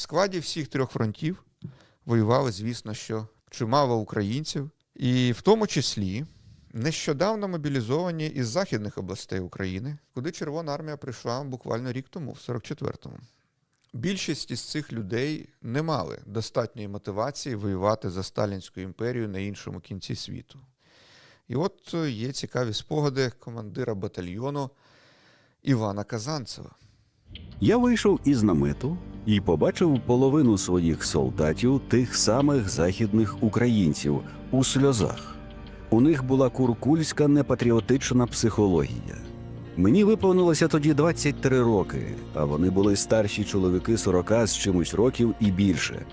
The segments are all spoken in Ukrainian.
В складі всіх трьох фронтів воювали, звісно, що чимало українців, і в тому числі нещодавно мобілізовані із західних областей України, куди Червона армія прийшла буквально рік тому, в 44-му. Більшість із цих людей не мали достатньої мотивації воювати за Сталінську імперію на іншому кінці світу. І от е, є цікаві спогади командира батальйону Івана Казанцева. Я вийшов із намету і побачив половину своїх солдатів, тих самих західних українців, у сльозах. У них була куркульська непатріотична психологія. Мені виповнилося тоді 23 роки, а вони були старші чоловіки 40 з чимось років і більше.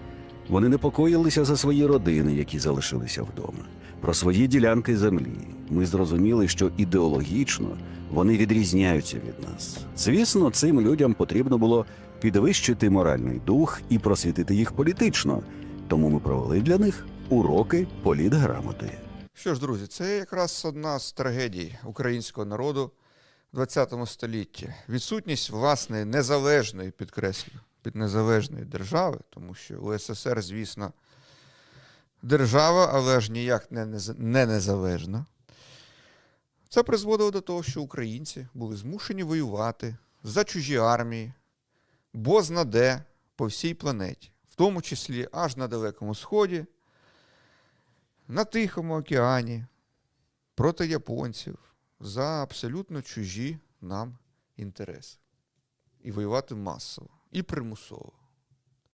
Вони непокоїлися за свої родини, які залишилися вдома, про свої ділянки землі. Ми зрозуміли, що ідеологічно вони відрізняються від нас. Звісно, цим людям потрібно було підвищити моральний дух і просвітити їх політично. Тому ми провели для них уроки політграмоти. Що ж, друзі, це якраз одна з трагедій українського народу в ХХ столітті. Відсутність власної незалежної, підкреслю, під незалежної держави, тому що УССР, звісно, держава, але ж ніяк не незалежна. Це призводило до того, що українці були змушені воювати за чужі армії, бозна де по всій планеті, в тому числі аж на Далекому Сході, на Тихому океані проти японців за абсолютно чужі нам інтереси. І воювати масово, і примусово.